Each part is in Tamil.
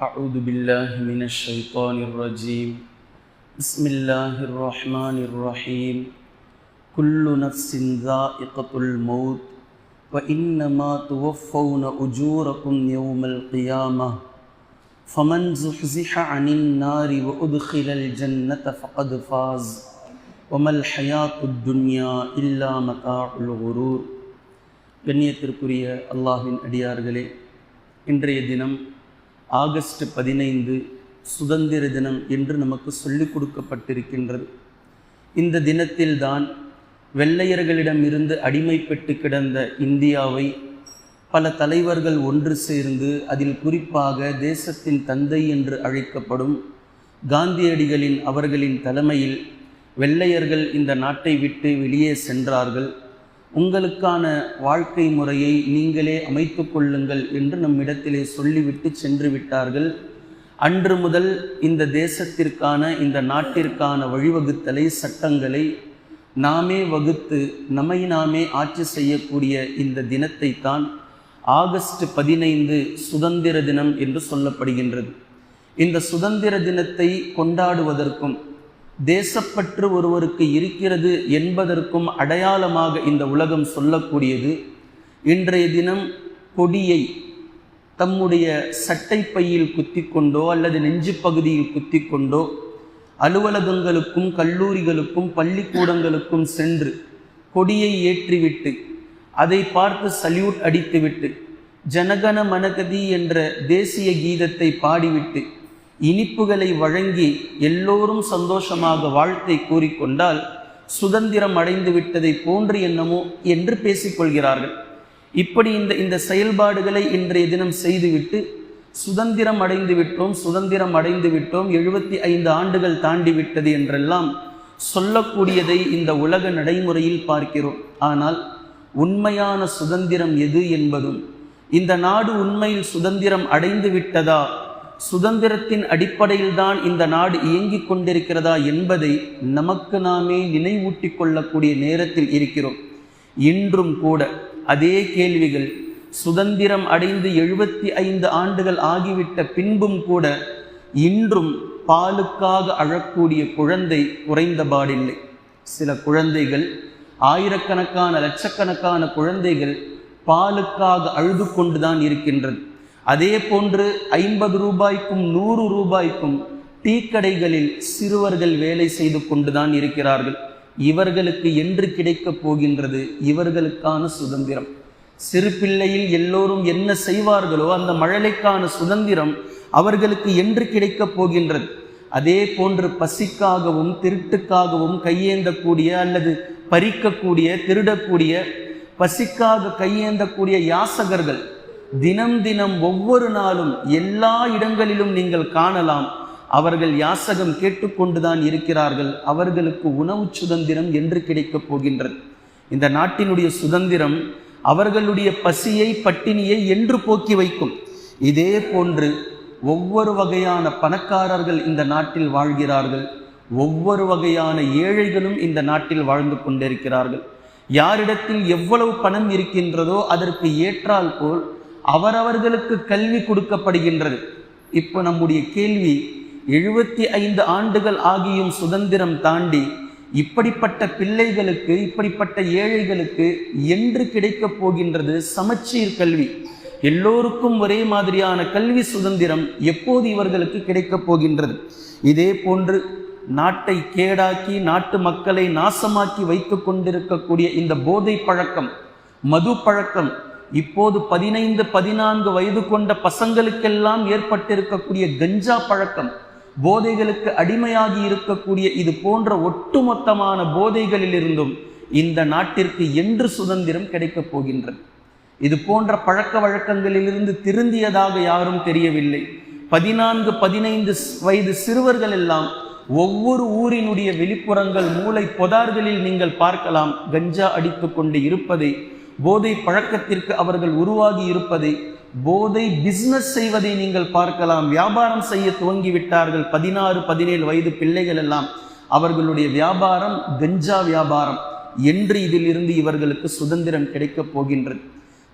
أعوذ بالله من الشيطان الرجيم بسم الله الرحمن الرحيم كل نفس ذائقة الموت وإنما توفون أجوركم يوم القيامة فمن زحزح عن النار وأدخل الجنة فقد فاز وما الحياة الدنيا إلا متاع الغرور கண்ணியத்திற்குரிய அல்லாஹின் அடியார்களே இன்றைய தினம் ஆகஸ்ட் பதினைந்து சுதந்திர தினம் என்று நமக்கு சொல்லிக் கொடுக்கப்பட்டிருக்கின்றது. இந்த தினத்தில்தான் வெள்ளையர்களிடமிருந்து அடிமைப்பட்டு கிடந்த இந்தியாவை பல தலைவர்கள் ஒன்று சேர்ந்து அதில் குறிப்பாக தேசத்தின் தந்தை என்று அழைக்கப்படும் காந்தியடிகளின் அவர்களின் தலைமையில் வெள்ளையர்கள் இந்த நாட்டை விட்டு வெளியே சென்றார்கள். உங்களுக்கான வாழ்க்கை முறையை நீங்களே அமைத்து கொள்ளுங்கள் என்று நம்மிடத்திலே சொல்லிவிட்டு சென்று விட்டார்கள். அன்று முதல் இந்த தேசத்திற்கான இந்த நாட்டிற்கான வழிவகுத்தலை சட்டங்களை நாமே வகுத்து நம்மை நாமே ஆட்சி செய்யக்கூடிய இந்த தினத்தை தான் ஆகஸ்ட் பதினைந்து சுதந்திர தினம் என்று சொல்லப்படுகின்றது. இந்த சுதந்திர தினத்தை கொண்டாடுவதற்கும் தேசப்பற்று ஒருவருக்கு இருக்கிறது என்பதற்கும் அடையாளமாக இந்த உலகம் சொல்லக்கூடியது. இன்றைய தினம் கொடியை தம்முடைய சட்டை பையில் குத்தி கொண்டோ அல்லது நெஞ்சு பகுதியில் குத்தி கொண்டோ அலுவலகங்களுக்கும் கல்லூரிகளுக்கும் பள்ளிக்கூடங்களுக்கும் சென்று கொடியை ஏற்றிவிட்டு அதை பார்த்து சல்யூட் அடித்துவிட்டு ஜனகன மனகதி என்ற தேசிய கீதத்தை பாடிவிட்டு இனிப்புகளை வழங்கி எல்லோரும் சந்தோஷமாக வாழ்த்தை கூறிக்கொண்டால் சுதந்திரம் அடைந்து விட்டதை போன்று என்னமோ என்று பேசிக்கொள்கிறார்கள். இப்படி இந்த இந்த செயல்பாடுகளை இன்றைய தினம் செய்துவிட்டு சுதந்திரம் அடைந்து விட்டோம் சுதந்திரம் அடைந்து விட்டோம் எழுபத்தி ஐந்து ஆண்டுகள் தாண்டி விட்டது என்றெல்லாம் சொல்லக்கூடியதை இந்த உலக நடைமுறையில் பார்க்கிறோம். ஆனால் உண்மையான சுதந்திரம் எது என்பதும் இந்த நாடு உண்மையில் சுதந்திரம் அடைந்து விட்டதா சுதந்திரத்தின் அடிப்படையில் தான் இந்த நாடு இயங்கிக் கொண்டிருக்கிறதா என்பதை நமக்கு நாமே நினைவூட்டி கொள்ளக்கூடிய நேரத்தில் இருக்கிறோம். இன்றும் கூட அதே கேள்விகள் சுதந்திரம் அடைந்து எழுபத்தி ஐந்து ஆண்டுகள் ஆகிவிட்ட பின்பும் கூட இன்றும் பாலுக்காக அழக்கூடிய குழந்தை குறைந்தபாடில்லை. சில குழந்தைகள் ஆயிரக்கணக்கான லட்சக்கணக்கான குழந்தைகள் பாலுக்காக அழுது கொண்டுதான் இருக்கின்றது அதே போன்று ஐம்பது ரூபாய்க்கும் நூறு ரூபாய்க்கும் டீ கடைகளில் சிறுவர்கள் வேலை செய்து கொண்டுதான் இருக்கிறார்கள். இவர்களுக்கு என்று கிடைக்கப் போகின்றது இவர்களுக்கான சுதந்திரம். சிறு பிள்ளையில் எல்லோரும் என்ன செய்வார்களோ அந்த மழலைக்கான சுதந்திரம் அவர்களுக்கு என்று கிடைக்கப் போகின்றது. அதே போன்று பசிக்காகவும் திருட்டுக்காகவும் கையேந்தக்கூடிய அல்லது பறிக்கக்கூடிய திருடக்கூடிய பசிக்காக கையேந்தக்கூடிய யாசகர்கள் தினம் தினம் ஒவ்வொரு நாளும் எல்லா இடங்களிலும் நீங்கள் காணலாம். அவர்கள் யாசகம் கேட்டுக்கொண்டுதான் இருக்கிறார்கள். அவர்களுக்கு உணவு சுதந்திரம் என்று கிடைக்கப் போகின்றது. இந்த நாட்டினுடைய சுதந்திரம் அவர்களுடைய பசியை பட்டினியை என்று போக்கி வைக்கும். இதே போன்று ஒவ்வொரு வகையான பணக்காரர்கள் இந்த நாட்டில் வாழ்கிறார்கள். ஒவ்வொரு வகையான ஏழைகளும் இந்த நாட்டில் வாழ்ந்து கொண்டிருக்கிறார்கள். யாரிடத்தில் எவ்வளவு பணம் இருக்கின்றதோ அதற்கு ஏற்றால் போல் அவரவர்களுக்கு கல்வி கொடுக்கப்படுகின்றது. இப்போ நம்முடைய கேள்வி எழுபத்தி ஐந்து ஆண்டுகள் ஆகியும் சுதந்திரம் தாண்டி இப்படிப்பட்ட பிள்ளைகளுக்கு இப்படிப்பட்ட ஏழைகளுக்கு என்று கிடைக்கப் போகின்றது சமச்சீர் கல்வி. எல்லோருக்கும் ஒரே மாதிரியான கல்வி சுதந்திரம் எப்போது இவர்களுக்கு கிடைக்கப் போகின்றது? இதே போன்று நாட்டை கேடாக்கி நாட்டு மக்களை நாசமாக்கி வைத்து கொண்டிருக்கக்கூடிய இந்த போதை பழக்கம் மது பழக்கம் இப்போது பதினைந்து பதினான்கு வயது கொண்ட பசங்களுக்கெல்லாம் ஏற்பட்டிருக்கக்கூடிய கஞ்சா பழக்கம் போதைகளுக்கு அடிமையாகி இருக்கக்கூடிய இது போன்ற ஒட்டுமொத்தமான போதைகளிலிருந்தும் இந்த நாட்டிற்கு என்று சுதந்திரம் கிடைக்கப் போகின்றது. இது போன்ற பழக்க வழக்கங்களிலிருந்து திருந்தியதாக யாரும் தெரியவில்லை. பதினான்கு பதினைந்து வயது சிறுவர்கள் எல்லாம் ஒவ்வொரு ஊரினுடைய வெளிப்புறங்கள் மூளை பொதார்களில் நீங்கள் பார்க்கலாம் கஞ்சா அடித்து கொண்டு இருப்பதை போதை பழக்கத்திற்கு அவர்கள் உருவாகி இருப்பதை போதை பிஸ்னஸ் செய்வதை நீங்கள் பார்க்கலாம். வியாபாரம் செய்ய துவங்கி விட்டார்கள் பதினாறு பதினேழு வயது பிள்ளைகள் எல்லாம் அவர்களுடைய வியாபாரம் கஞ்சா வியாபாரம். என்று இதிலிருந்து இவர்களுக்கு சுதந்திரம் கிடைக்கப் போகின்றது.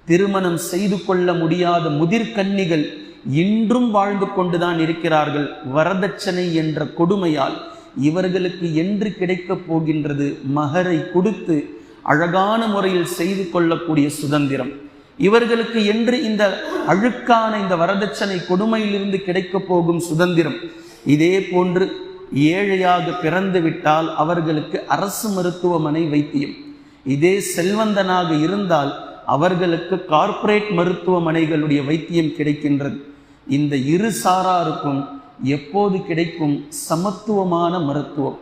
திருமணம் செய்து கொள்ள முடியாத முதிர்கன்னிகள் இன்றும் வாழ்ந்து கொண்டுதான் இருக்கிறார்கள். வரதட்சணை என்ற கொடுமையால் இவர்களுக்கு என்று கிடைக்கப் போகின்றது. மகரை கொடுத்து அழகான முறையில் செய்து கொள்ளக்கூடிய சுதந்திரம். இவர்களுக்கு என்று இந்த அழுக்கான இந்த வரதட்சணை கொடுமையிலிருந்து கிடைக்கப் போகும் சுதந்திரம். இதே போன்று ஏழையாக பிறந்து விட்டால் அவர்களுக்கு அரசு மருத்துவமனை வைத்தியம். இதே செல்வந்தனாக இருந்தால் அவர்களுக்கு கார்ப்பரேட் மருத்துவமனைகளுடைய வைத்தியம் கிடைக்கின்றது. இந்த இரு சாராருக்கும் எப்போது கிடைக்கும் சமத்துவமான மருத்துவம்?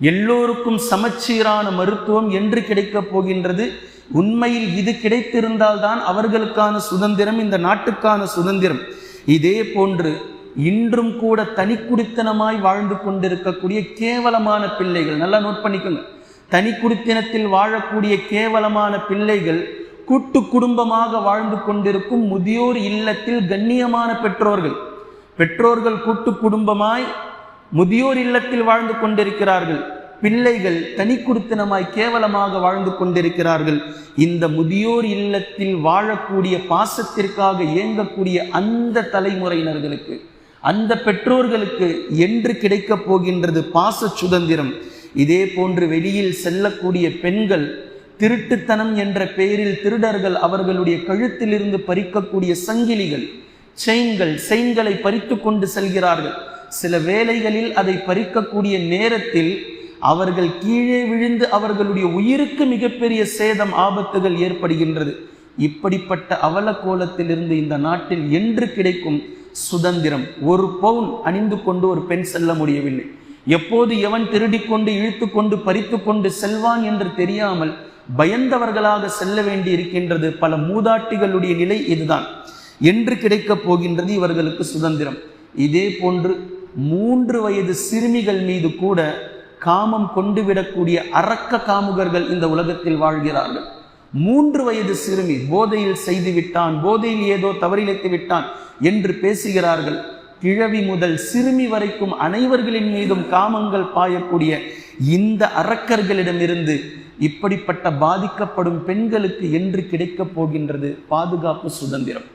எல்லோருக்கும் சமச்சீரான மருத்துவம் என்று கிடைக்கப் போகின்றது. உண்மையில் இது கிடைத்திருந்தால்தான் அவர்களுக்கான சுதந்திரம் இந்த நாட்டுக்கான சுதந்திரம். இதே போன்று இன்றும் கூட தனிக்குடித்தனமாய் வாழ்ந்து கொண்டிருக்கக்கூடிய கேவலமான பிள்ளைகள் நல்லா நோட் பண்ணிக்கோங்க. தனிக்குடித்தனத்தில் வாழக்கூடிய கேவலமான பிள்ளைகள் கூட்டு குடும்பமாக வாழ்ந்து கொண்டிருக்கும் முதியோர் இல்லத்தில் கண்ணியமான பெற்றோர்கள். பெற்றோர்கள் கூட்டு குடும்பமாய் முதியோர் இல்லத்தில் வாழ்ந்து கொண்டிருக்கிறார்கள். பிள்ளைகள் தனி குடித்தனமாய் கேவலமாக வாழ்ந்து கொண்டிருக்கிறார்கள். இந்த முதியோர் இல்லத்தில் வாழக்கூடிய பாசத்திற்காக இயங்கக்கூடிய அந்த தலைமுறையினர்களுக்கு அந்த பெற்றோர்களுக்கு என்று கிடைக்கப் போகின்றது பாச சுதந்திரம். இதே போன்று வெளியில் செல்லக்கூடிய பெண்கள் திருட்டுத்தனம் என்ற பெயரில் திருடர்கள் அவர்களுடைய கழுத்திலிருந்து பறிக்கக்கூடிய சங்கிலிகள் செயின்கள் செயின்களை பறித்து கொண்டு செல்கிறார்கள். சில வேளைகளில் அதை பறிக்கக்கூடிய நேரத்தில் அவர்கள் கீழே விழுந்து அவர்களுடைய உயிருக்கு மிகப்பெரிய சேதம் ஆபத்துகள் ஏற்படுகின்றது. இப்படிப்பட்ட அவல கோலத்திலிருந்து இந்த நாட்டில் என்று கிடைக்கும் சுதந்திரம் ஒரு பவுன் அணிந்து கொண்டு ஒரு பெண் செல்ல முடியவில்லை. எப்போது எவன் திருடிக்கொண்டு இழுத்து கொண்டு பறித்து கொண்டு செல்வான் என்று தெரியாமல் பயந்தவர்களாக செல்ல வேண்டி இருக்கின்றது. பல மூதாட்டிகளுடைய நிலை இதுதான். என்று கிடைக்கப் போகின்றது இவர்களுக்கு சுதந்திரம். இதே போன்று மூன்று வயது சிறுமிகள் மீது கூட காமம் கொண்டு விடக்கூடிய அரக்க காமுகர்கள் இந்த உலகத்தில் வாழ்கிறார்கள். மூன்று வயது சிறுமி போதையில் செய்து விட்டான் போதையில் ஏதோ தவறிழைத்து விட்டான் என்று பேசுகிறார்கள். கிழவி முதல் சிறுமி வரைக்கும் அனைவர்களின் மீதும் காமங்கள் பாயக்கூடிய இந்த அரக்கர்களிடமிருந்து இப்படிப்பட்ட பாதிக்கப்படும் பெண்களுக்கு என்று கிடைக்கப் போகின்றது பாதுகாப்பு சுதந்திரம்.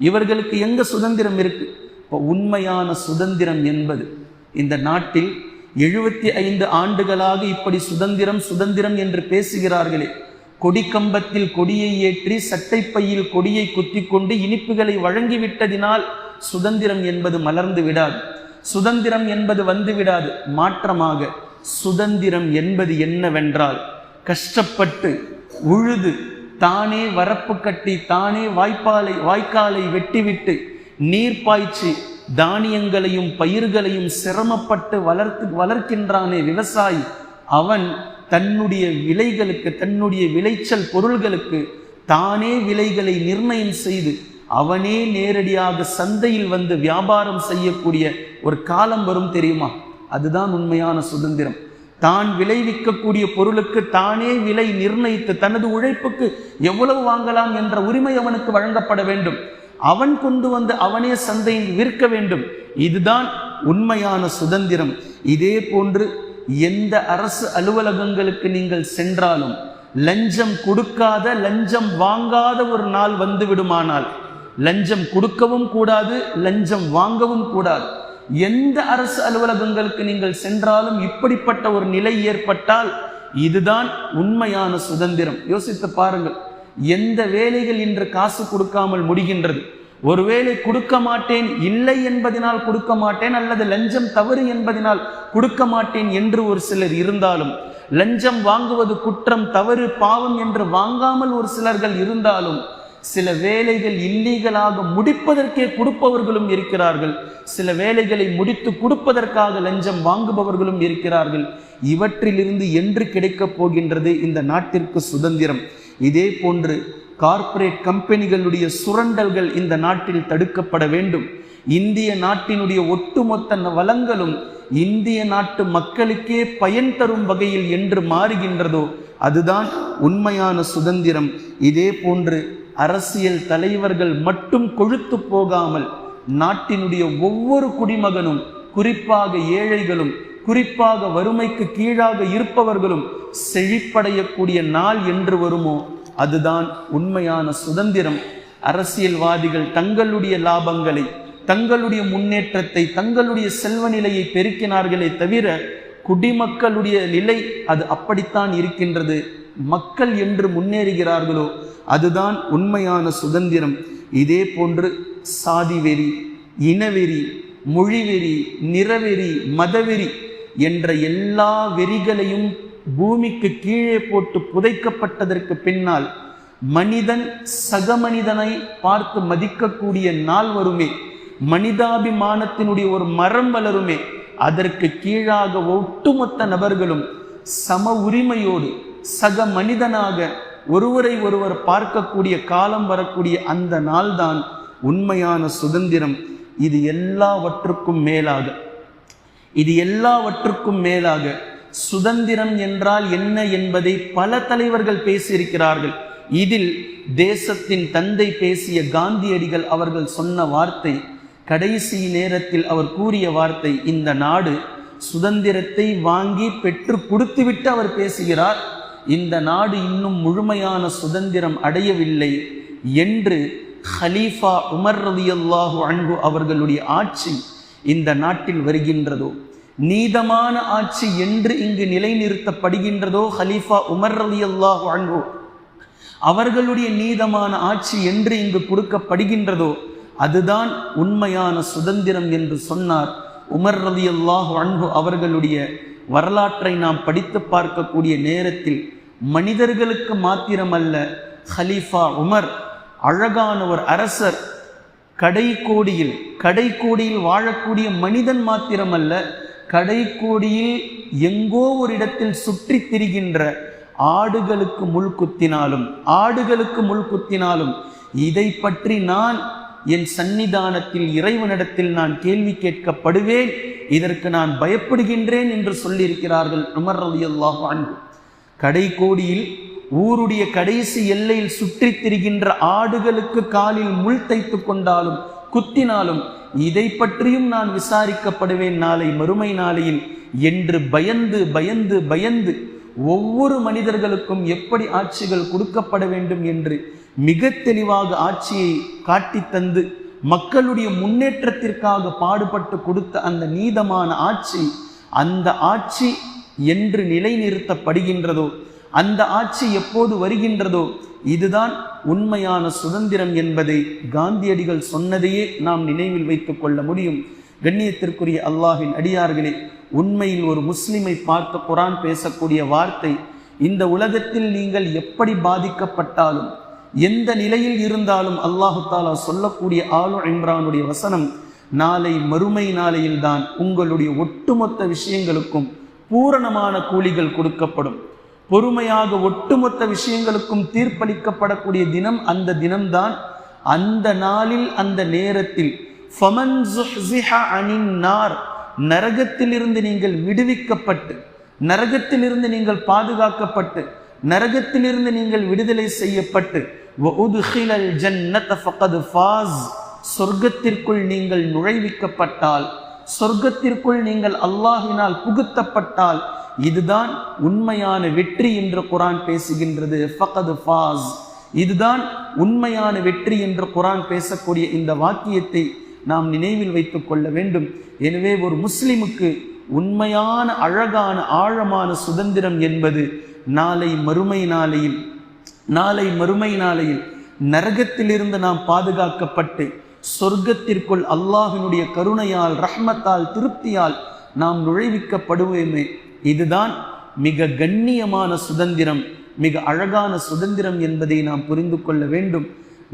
இவர்களுக்கு எங்க சுதந்திரம் இருக்கு? இப்போ உண்மையான சுதந்திரம் என்பது இந்த நாட்டில் எழுபத்தி ஐந்து ஆண்டுகளாக இப்படி சுதந்திரம் சுதந்திரம் என்று பேசுகிறார்களே. கொடிக்கம்பத்தில் கொடியை ஏற்றி சட்டைப்பையில் கொடியை குத்தி கொண்டு இனிப்புகளை வழங்கிவிட்டதினால் சுதந்திரம் என்பது மலர்ந்து விடாது. சுதந்திரம் என்பது வந்து விடாது. மாற்றமாக சுதந்திரம் என்பது என்னவென்றால் கஷ்டப்பட்டு உழுது தானே வரப்பு கட்டி தானே வாய்ப்பாலை வாய்க்காலை வெட்டிவிட்டு நீர் பாய்ச்சி தானியங்களையும் பயிர்களையும் சிரமப்பட்டு வளர்த்து வளர்க்கின்றானே விவசாயி. அவன் தன்னுடைய விலைகளுக்கு தன்னுடைய விளைச்சல் பொருள்களுக்கு தானே விலைகளை நிர்ணயம் செய்து அவனே நேரடியாக சந்தையில் வந்து வியாபாரம் செய்யக்கூடிய ஒரு காலம் வரும் தெரியுமா? அதுதான் உண்மையான சுதந்திரம். தான் விளைவிக்கக்கூடிய பொருளுக்கு தானே விலை நிர்ணயித்து தனது உழைப்புக்கு எவ்வளவு வாங்கலாம் என்ற உரிமை அவனுக்கு வழங்கப்பட வேண்டும். அவன் கொண்டு வந்து அவனே சந்தையில் விற்க வேண்டும். இதுதான் உண்மையான சுதந்திரம். இதே போன்று எந்த அரசு அலுவலகங்களுக்கு நீங்கள் சென்றாலும் லஞ்சம் கொடுக்காத லஞ்சம் வாங்காத ஒரு நாள் வந்து விடுமானால் லஞ்சம் கொடுக்கவும் கூடாது லஞ்சம் வாங்கவும் கூடாது. எந்த அரசு அலுவலகங்களுக்கு நீங்கள் சென்றாலும் இப்படிப்பட்ட ஒரு நிலை ஏற்பட்டால் இதுதான் உண்மையான சுதந்திரம். யோசித்து பாருங்கள். எந்த வேலைகள் இன்று காசு கொடுக்காமல் முடிகின்றது? ஒருவேளை கொடுக்க மாட்டேன் இல்லை என்பதனால் கொடுக்க மாட்டேன் அல்லது லஞ்சம் தவறு என்பதனால் கொடுக்க மாட்டேன் என்று ஒரு சிலர் இருந்தாலும் லஞ்சம் வாங்குவது குற்றம் தவறு பாவம் என்று வாங்காமல் ஒரு சிலர்கள் இருந்தாலும் சில வேலைகள் இல்லீகலாக முடிப்பதற்கே கொடுப்பவர்களும் இருக்கிறார்கள். சில வேலைகளை முடித்து கொடுப்பதற்காக லஞ்சம் வாங்குபவர்களும் இருக்கிறார்கள். இவற்றிலிருந்து என்று கிடைக்கப் போகின்றது இந்த நாட்டிற்கு சுதந்திரம். இதே போன்று கார்ப்பரேட் கம்பெனிகளுடைய சுரண்டல்கள் இந்த நாட்டில் தடுக்கப்பட வேண்டும். இந்திய நாட்டினுடைய ஒட்டுமொத்த வளங்களும் இந்திய நாட்டு மக்களுக்கே பயன் தரும் வகையில் என்று மாறுகின்றதோ அதுதான் உண்மையான சுதந்திரம். இதே போன்று அரசியல் தலைவர்கள் மட்டும் கொழுத்து போகாமல் நாட்டினுடைய ஒவ்வொரு குடிமகனும் குறிப்பாக ஏழைகளும் குறிப்பாக வறுமைக்கு கீழாக இருப்பவர்களும் செழிப்படையக்கூடிய நாள் என்று வருமோ? அதுதான் உண்மையான சுதந்திரம். அரசியல்வாதிகள் தங்களுடைய லாபங்களை தங்களுடைய முன்னேற்றத்தை தங்களுடைய செல்வ நிலையை பெருக்கினார்களே தவிர குடிமக்களுடைய நிலை அது அப்படித்தான் இருக்கின்றது. மக்கள் என்று முன்னேறுகிறார்களோ? அதுதான் உண்மையான சுதந்திரம். இதே போன்று சாதி வெறி இனவெறி மொழிவெறி நிறவெறி மதவெறி என்ற எல்லா வெறிகளையும் பூமிக்கு கீழே போட்டு புதைக்கப்பட்டதற்கு பின்னால் மனிதன் சக மனிதனை பார்த்து மதிக்கக்கூடிய நாள் வருமே. மனிதாபிமானத்தினுடைய ஒரு மரம் வளருமே. அதற்கு கீழாக ஒட்டுமொத்த நபர்களும் சம உரிமையோடு சக மனிதனாக ஒருவரை ஒருவர் பார்க்கக்கூடிய காலம் வரக்கூடிய அந்த நாள்தான் உண்மையான சுதந்திரம். இது எல்லாவற்றுக்கும் மேலாக. இது எல்லாவற்றுக்கும் மேலாக சுதந்திரம் என்றால் என்ன என்பதை பல தலைவர்கள் பேசியிருக்கிறார்கள். இதில் தேசத்தின் தந்தை பேசிய காந்தியடிகள் அவர்கள் சொன்ன வார்த்தை கடைசி நேரத்தில் அவர் கூறிய வார்த்தை இந்த நாடு சுதந்திரத்தை வாங்கி பெற்று கொடுத்துவிட்டு அவர் பேசுகிறார். இந்த நாடு இன்னும் முழுமையான சுதந்திரம் அடையவில்லை என்று ஹலீஃபா உமர் ரலியல்லாஹு அன்பு அவர்களுடைய ஆட்சி இந்த நாட்டில் வருகின்றதோ? நீதமான ஆட்சி என்று இங்கு நிலைநிறுத்தப்படுகின்றதோ? ஹலீஃபா உமர் ரலியல்லாஹு அன்பு அவர்களுடைய நீதமான ஆட்சி என்று இங்கு கொடுக்கப்படுகின்றதோ? அதுதான் உண்மையான சுதந்திரம் என்று சொன்னார் உமர் ரதி அல்லாஹ் அன்பு அவர்களுடைய வரலாற்றை நாம் படித்து பார்க்கக்கூடிய நேரத்தில் மனிதர்களுக்கு மாத்திரமல்ல ஹலீஃபா உமர் அழகான ஒரு அரசர் கடைக்கோடியில் கடைக்கோடியில் வாழக்கூடிய மனிதன் மாத்திரமல்ல கடைக்கோடியில் எங்கோ ஒரு இடத்தில் சுற்றி திரிகின்ற ஆடுகளுக்கு முள் குத்தினாலும் ஆடுகளுக்கு முள் குத்தினாலும் இதை பற்றி நான் என் சன்னிதானத்தில் இறைவனிடத்தில் நான் கேள்வி கேட்கப்படுவேன். இதற்கு நான் பயப்படுகின்றேன் என்று சொல்லியிருக்கிறார்கள் உமர் ரவி அல்லாஹ் அன்பு கடைக்கோடியில் ஊருடைய கடைசி எல்லையில் சுற்றித் திரிகின்ற ஆடுகளுக்கு காலில் முள் தைத்து கொண்டாலும் குத்தினாலும் இதை பற்றியும் நான் விசாரிக்கப்படுவேன் நாளை மறுமை நாளையில் என்று பயந்து பயந்து பயந்து ஒவ்வொரு மனிதர்களுக்கும் எப்படி ஆட்சிகள் கொடுக்கப்பட வேண்டும் என்று மிக தெளிவாக ஆட்சியை காட்டி தந்து மக்களுடைய முன்னேற்றத்திற்காக பாடுபட்டு கொடுத்த அந்த நீதமான ஆட்சி அந்த ஆட்சி என்று நிலைநிறுத்தப்படுகின்றதோ அந்த ஆட்சி எப்போது வருகின்றதோ இதுதான் உண்மையான சுதந்திரம் என்பதை காந்தியடிகள் சொன்னதையே நாம் நினைவில் வைத்துக் கொள்ள முடியும். கண்ணியத்திற்குரிய அல்லாஹின் அடியார்களே உண்மையில் ஒரு முஸ்லிமை பார்த்த குரான் பேசக்கூடிய வார்த்தை இந்த உலகத்தில் நீங்கள் எப்படி பாதிக்கப்பட்டாலும் எந்த நிலையில் இருந்தாலும் அல்லாஹு தாலா சொல்லக்கூடிய ஆலு இம்ரானுடைய வசனம் நாளை மறுமை நாளையில்தான் உங்களுடைய ஒட்டுமொத்த விஷயங்களுக்கும் பூரணமான கூலிகள் கொடுக்கப்படும். பொறுமையாக ஒட்டுமொத்த விஷயங்களுக்கும் தீர்ப்பளிக்கப்படக்கூடிய தினம் அந்த தினம்தான். அந்த நாளில் அந்த நேரத்தில் அனின் நார் நரகத்திலிருந்து நீங்கள் விடுவிக்கப்பட்டு நரகத்திலிருந்து நீங்கள் பாதுகாக்கப்பட்டு நரகத்திலிருந்து நீங்கள் விடுதலை செய்யப்பட்டு சொர்க்கத்திற்குள் நீங்கள் நுழைவிக்கப்பட்டால் சொர்க்கத்திற்குள் நீங்கள் அல்லாஹினால் புகுத்தப்பட்டால் இதுதான் உண்மையான வெற்றி என்று குரான் பேசுகின்றது. ஃபகது ஃபாஸ். இதுதான் உண்மையான வெற்றி என்று குரான் பேசக்கூடிய இந்த வாக்கியத்தை நாம் நினைவில் வைத்துக் கொள்ள வேண்டும். எனவே ஒரு முஸ்லிமுக்கு உண்மையான அழகான ஆழமான சுதந்திரம் என்பது நாளை மறுமை நாளையில் நாளை மறுமை நாளையில் நரகத்திலிருந்து நாம் பாதுகாக்கப்பட்டு சொர்க்கத்திற்குள் அல்லாஹினுடைய கருணையால் ரஹ்மத்தால் திருப்தியால் நாம் நுழைவிக்கப்படுவோமே. இதுதான் மிக கண்ணியமான சுதந்திரம் மிக அழகான சுதந்திரம் என்பதை நாம் புரிந்து கொள்ள வேண்டும்.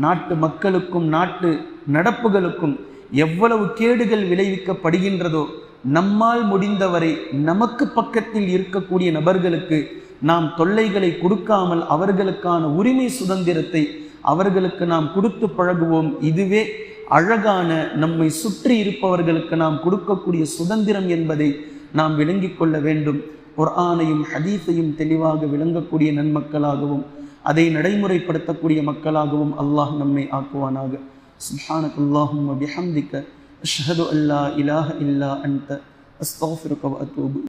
நாட்டு மக்களுக்கும் நாட்டு நடப்புகளுக்கும் எவ்வளவு கேடுகள் விளைவிக்கப்படுகின்றதோ நம்மால் முடிந்தவரை நமக்கு பக்கத்தில் இருக்கக்கூடிய நபர்களுக்கு நாம் தொல்லைகளை கொடுக்காமல் அவர்களுக்கான உரிமை சுதந்திரத்தை அவர்களுக்கு நாம் கொடுத்து பழகுவோம். இதுவே அழகான நம்மை சுற்றி இருப்பவர்களுக்கு நாம் கொடுக்கக்கூடிய சுதந்திரம் என்பதை நாம் விளங்கிக் கொள்ள வேண்டும். குர்ஆனையும் ஹதீஸையும் தெளிவாக விளங்கக்கூடிய நன்மக்களாகவும் அதை நடைமுறைப்படுத்தக்கூடிய மக்களாகவும் அல்லாஹ் நம்மை ஆக்குவானாக. சுப்ஹானக் அல்லாஹும் பிஹம்திக அஷ்ஹது அல்லா இலாஹ இல்லா அன்த அஸ்தஃபிருக அத்தூபு